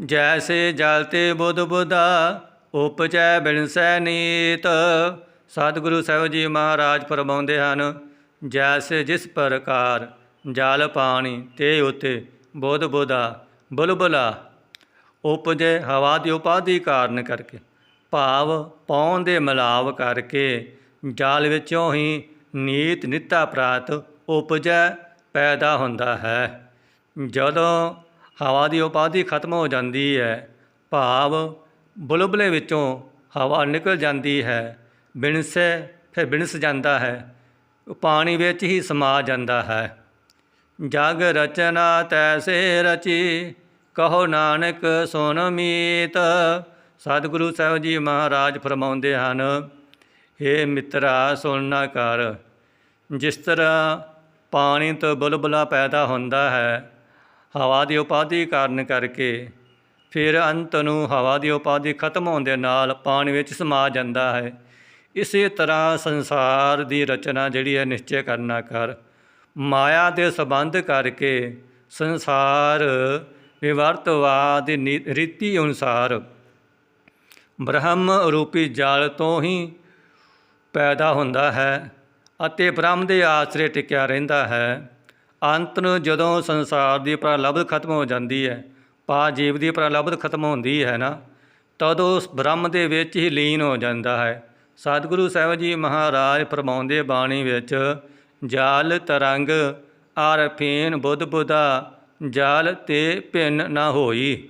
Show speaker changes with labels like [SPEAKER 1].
[SPEAKER 1] ਜੈਸੇ ਜਲ ਤੇ ਬੁੱਧ ਬੁੱਧਾ, ਉਪਜੈ ਬਿਨਸੈ ਨੀਤ। ਸਤਿਗੁਰੂ ਸਾਹਿਬ ਜੀ ਮਹਾਰਾਜ ਫਰਮਾਉਂਦੇ ਹਨ, ਜੈਸੇ ਜਿਸ ਪ੍ਰਕਾਰ ਜਲ ਪਾਣੀ ਤੇ ਉਤੇ ਬੁੱਧ ਬੁੱਧਾ, ਬੁਲਬੁਲਾ, ਉਪਜੇ ਹਵਾ ਦੀ ਉਪਾਧੀ ਕਾਰਨ ਕਰਕੇ, ਭਾਵ ਪੌਣ ਦੇ ਮਿਲਾਵ ਕਰਕੇ, ਜਲ ਵਿੱਚੋਂ ਹੀ ਨੀਤ ਨਿੱਤਾ ਪ੍ਰਾਤ ਉਪਜੈ ਪੈਦਾ ਹੁੰਦਾ ਹੈ। ਜਦੋਂ ਹਵਾ ਦੀ ਉਪਾਧੀ ਖਤਮ ਹੋ ਜਾਂਦੀ ਹੈ। ਭਾਵ ਬੁਲਬੁਲੇ ਵਿੱਚੋਂ ਹਵਾ ਨਿਕਲ ਜਾਂਦੀ ਹੈ। ਬਿਨਸੇ ਫਿਰ ਬਿਨਸ ਜਾਂਦਾ ਹੈ। ਪਾਣੀ ਵਿੱਚ ਹੀ ਸਮਾ ਜਾਂਦਾ ਹੈ। ਜਗ ਰਚਨਾ ਤੈਸੇ ਰਚੀ, ਕਹੋ ਨਾਨਕ ਸੁਨ ਮੀਤ। ਸਤਿਗੁਰੂ ਸਾਹਿਬ ਜੀ ਮਹਾਰਾਜ ਫਰਮਾਉਂਦੇ ਹਨ हे ਮਿੱਤਰਾ ਸੁਣਨਾ ਕਰ। ਜਿਸ ਤਰ੍ਹਾਂ ਪਾਣੀ ਤੋਂ ਬੁਲਬੁਲਾ ਪੈਦਾ ਹੁੰਦਾ ਹੈ ਹਵਾ ਦੀ ਉਪਾਧੀ ਕਾਰਨ ਕਰਕੇ ਫਿਰ ਅੰਤ ਨੂੰ ਹਵਾ ਦੀ ਉਪਾਧੀ ਖਤਮ ਹੋਣ ਦੇ ਨਾਲ ਪਾਣੀ ਵਿੱਚ ਸਮਾ ਜਾਂਦਾ ਹੈ। ਇਸੇ ਤਰ੍ਹਾਂ ਸੰਸਾਰ ਦੀ ਰਚਨਾ ਜਿਹੜੀ ਹੈ ਨਿਸ਼ਚੈ ਕਰਨਾ ਕਰ। ਮਾਇਆ ਦੇ ਸੰਬੰਧ ਕਰਕੇ ਸੰਸਾਰ ਵਿਵਰਤਵਾਦ ਨੀ- ਰੀਤੀ ਅਨੁਸਾਰ ਬ੍ਰਹਮ ਰੂਪੀ ਜਲ ਤੋਂ ਹੀ ਪੈਦਾ ਹੁੰਦਾ ਹੈ ਅਤੇ ਬ੍ਰਹਮ ਦੇ ਆਸਰੇ ਟਿਕਿਆ ਰਹਿੰਦਾ ਹੈ। ਅੰਤ ਨੂੰ ਜਦੋਂ ਸੰਸਾਰ ਦੀ ਪ੍ਰਲਬਧ ਖਤਮ ਹੋ ਜਾਂਦੀ ਹੈ ਪਾ ਜੀਵ ਦੀ ਪ੍ਰਲਬਧ ਖਤਮ ਹੁੰਦੀ ਹੈ ਨਾ, ਤਦ ਉਸ ਬ੍ਰਹਮ ਦੇ ਵਿੱਚ ਹੀ ਲੀਨ ਹੋ ਜਾਂਦਾ ਹੈ। ਸਤਿਗੁਰੂ ਸਾਹਿਬ ਜੀ ਮਹਾਰਾਜ ਫਰਮਾਉਂਦੇ ਬਾਣੀ ਵਿੱਚ, ਜਲ ਤਰੰਗ ਆਰਫੀਨ ਬੁੱਧ ਬੁੱਧਾ, ਜਲ ਤੇ ਭਿੰਨ ਨਾ ਹੋਈ।